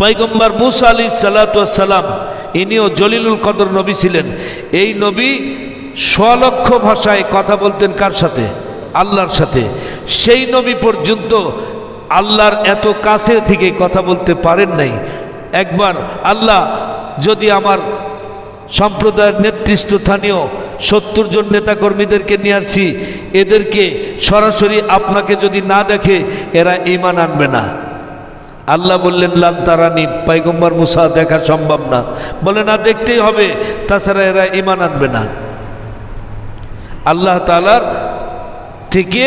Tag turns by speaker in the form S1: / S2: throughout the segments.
S1: পয়গম্বর মুসা আলী সালাতাম ইনিও জলিলুল কদর নবী ছিলেন। এই নবী স্বলক্ষ ভাষায় কথা বলতেন কার সাথে? আল্লাহর সাথে। সেই নবী পর্যন্ত আল্লাহর এত কাছে থেকে কথা বলতে পারেন নাই। একবার আল্লাহ যদি আমার সম্প্রদায়ের নেতৃস্থানীয় সত্তর জন নেতাকর্মীদেরকে নিয়ে আসছি এদেরকে সরাসরি আপনাকে যদি না দেখে, এরা ইমান আনবে না। আল্লাহ বললেন, লান তারানি পাইগম্বর মুসা, দেখা সম্ভব না। বলে, না, দেখতেই হবে। তাছাড়া এরা ইমান আনবে না। আল্লাহ তালার থেকে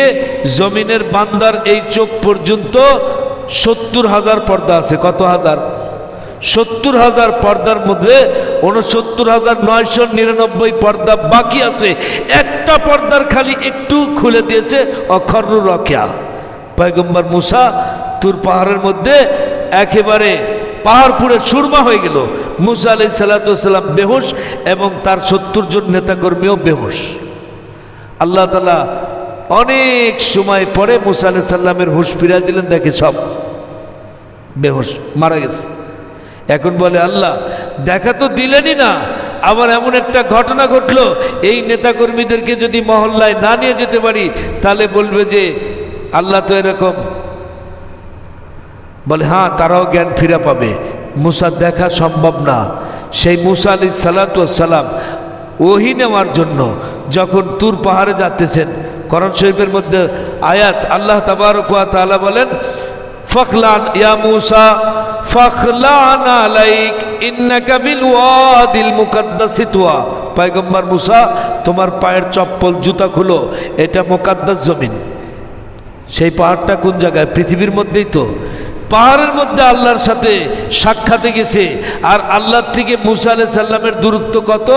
S1: জমিনের বান্দার এই চোখ পর্যন্ত সত্তর হাজার পর্দা আছে। কত হাজার? সত্তর হাজার পর্দার মধ্যে উনসত্তর হাজার নয়শো নিরানব্বই পর্দা বাকি আছে। একটা পর্দার খালি একটু খুলে দিয়েছে অখর্র রক্ষা পয়গম্বর মুসা তুর পাহাড়ের মধ্যে একেবারে পাহাড় পুরে সুরমা হয়ে গেল। মুসা আলি সাল্লাতাম বেহুশ এবং তার সত্তর জন নেতাকর্মীও বেহুশ। আল্লাহ তালা অনেক সময় পরে মুসা আলি সাল্লামের হুশ ফিরিয়ে দিলেন, দেখে সব বেহুশ, মারা গেছে। এখন বলে, আল্লাহ, দেখা তো দিলেনই না, আবার এমন একটা ঘটনা ঘটলো, এই নেতাকর্মীদেরকে যদি মহল্লায় না নিয়ে যেতে পারি, তাহলে বলবে যে, আল্লাহ তো এরকম বলে হ্যাঁ তারাও জ্ঞান ফিরে পাবে। মুসা দেখা সম্ভব না। সেই মুসা আলি সালাতাম ওহি নেওয়ার জন্য যখন তুর পাহাড়ে যাচ্তেছেন করণ শরীফের মধ্যে আয়াত আল্লাহ তাবারকুয়া তাআলা বলেন, ফখলান ইয়া মুসা মুসা, তোমার পায়ের চপ্পল, জুতা খুলো, এটা মুকাদ্দাস জমিন। সেই পাহাড়টা কোন জায়গায়? পৃথিবীর মধ্যেই তো। পাহাড়ের মধ্যে আল্লাহর সাথে সাক্ষাতে গেছে। আর আল্লাহর থেকে মুসা আলাই সাল্লামের দূরত্ব কত?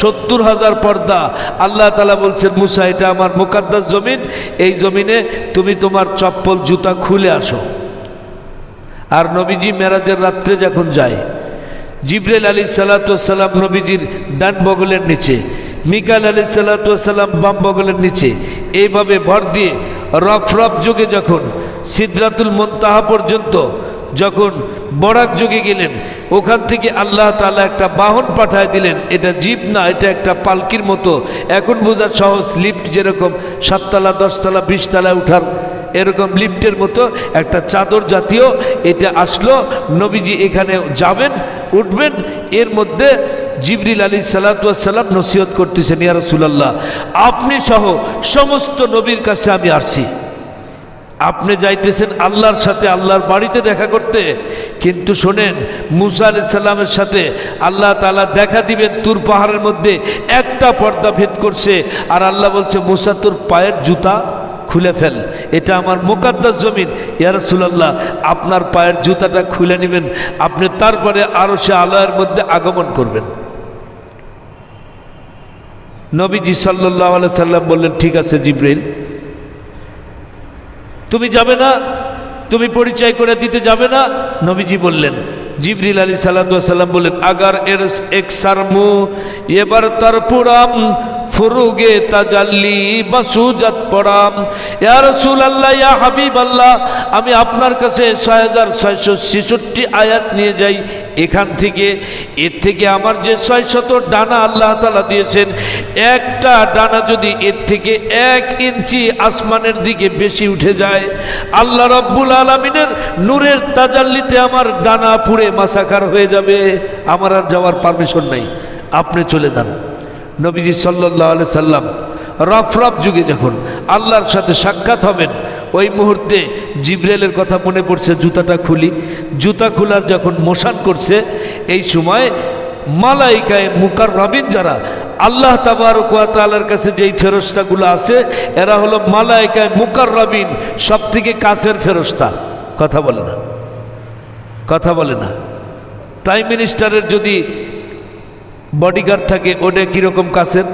S1: সত্তর হাজার পর্দা। আল্লাহ তালা বলছেন, মুসা, এটা আমার মোকাদ্দাস জমিন। এই জমিনে তুমি তোমার চপ্পল, জুতা খুলে আসো। আর নবীজি মেরাজের রাত্রে যখন যায়, জিব্রাইল আলী সালাতাম নবীজির ডান বগলের নিচে মিকাল আলী সালাতাম বাম বগলের নিচে, এইভাবে ভর দিয়ে রফ রফ যুগে যখন সিদ্রাতুল মন্তাহা পর্যন্ত যখন বরাক যুগে গেলেন, ওখান থেকে আল্লাহ তালা একটা বাহন পাঠায় দিলেন। এটা জিপ না, এটা একটা পালকির মতো। এখন বোঝার সহজ লিফট যেরকম সাততলা, দশতলা বিশতলায় উঠার এরকম লিফটের মতো একটা চাদর জাতীয়, এটা আসলো, নবীজি এখানে যাবেন, উঠবেন, এর মধ্যে জিবরিল আলী সালাতাম নসিহত করতেছেন, ইয়া রসুলাল্লাহ, আপনি সহ সমস্ত নবীর কাছে আমি আসছি। আপনি যাইতেছেন আল্লাহর সাথে, আল্লাহর বাড়িতে দেখা করতে। কিন্তু শোনেন, মুসা আলি সাল্লামের সাথে আল্লাহ তালা দেখা দিবেন তুর পাহাড়ের মধ্যে, একটা পর্দা ভেদ করছে। আর আল্লাহ বলছে, মুসা, তোর পায়ের জুতা খুলে ফেল, এটা আমার মোকাদ্দাস জমিন। ইয়ারসুল্লাহ আপনার পায়ের জুতাটা খুলে নেবেন, আপনি তারপরে আরও সে আলয়ের মধ্যে আগমন করবেন। নবীজি সাল্লাহ আলাই সাল্লাম বললেন, ঠিক আছে জিব্রাইল তুমি যাবে না, তুমি পরিচয় করে দিতে যাবে না। নবীজি বললেন, জিবরিল আলী সাল্লাম বললেন আগার এর এক সারমু এবার তার পুরাম ফুরুগে তাজাল্লি বাসুজাত পড়াম। ইয়া রসুল আল্লাহ ইয়া হাবিব আল্লাহ আমি আপনার কাছে ছয় হাজার ছয়শো ছেষট্টি আয়াত নিয়ে যাই। এখান থেকে, এর থেকে আমার যে ছয় শত ডানা আল্লাহ তালা দিয়েছেন, একটা ডানা যদি এর থেকে এক ইঞ্চি আসমানের দিকে বেশি উঠে যায়, আল্লাহ রব্বুল আলমিনের নূরের তাজাল্লিতে আমার ডানা পুড়ে মাসাকার হয়ে যাবে। আমার আর যাওয়ার পারমিশন নাই। আপনি চলে যান। নবীজি সাল্লাহ সাল্লাম রফ রফ যুগে যখন আল্লাহর সাথে সাক্ষাৎ হবেন, ওই মুহূর্তে জিব্রেলের কথা মনে পড়ছে, জুতাটা খুলি। জুতা খোলার যখন মোশান করছে, এই সময় মালাইকায় মুকার রবিন যারা, আল্লাহ তাবারকালার কাছে যেই ফেরস্তাগুলো আছে, এরা হলো মালাইকায় মুকার রবিন সব থেকে কাছের ফেরস্তা। কথা বলে না। কথা বলে না। প্রাইম মিনিস্টারের যদি বডিগার্ড থাকে, ওটা কীরকম কাছের?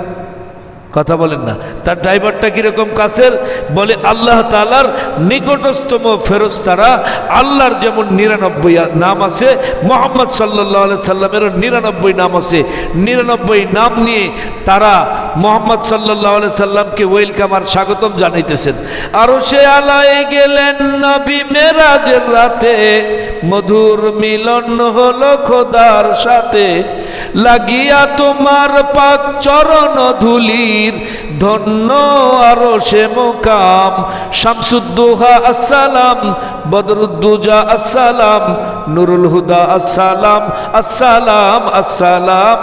S1: কথা বলেন না। তার ড্রাইভারটা কীরকম কাছের? বলে আল্লাহ তালার নিকটস্থম ফেরস্তারা আল্লাহর যেমন নিরানব্বই নাম আছে, মোহাম্মদ সাল্লাহ সাল্লামেরও নিরানব্বই নাম আছে। নিরানব্বই নাম নিয়ে তারা মোহাম্মদ সাল্লাহ সাল্লামকে ওয়েলকাম আর স্বাগতম জানাইতেছেন। আরও সে আলায় গেলেন নবী মেরাজের রাতে। মধুর মিলন হলো খোদার সাথে। লাগিয়া তোমার পাক চরণ ধুলির ধন্য আরও সে মোকাম। শামসুদ্দোহা আসসালাম, বদরুদ্দুজা আসসালাম, নুরুল হুদা আসসালাম আসসালাম আসসালাম।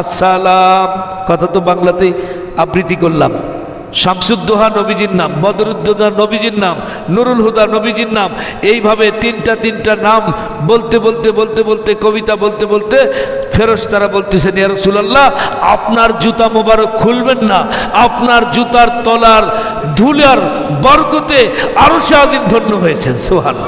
S1: আসসালাম। কথা তো বাংলাতেই আবৃত্তি করলাম। শামসুদ্দোহা নবীজির নাম, বদরুদ্দোহা নবীজির নাম, নুরুল হুদা নবীজির নাম, এইভাবে তিনটা তিনটা নাম বলতে বলতে বলতে বলতে, কবিতা বলতে বলতে ফেরস তারা বলতেছেন, ইয়া রাসূলুল্লাহ, আপনার জুতা মোবারক খুলবেন না। আপনার জুতার তলার ধুলার বরকতে আরও সে আজিম ধন্য হয়েছেন। সোহান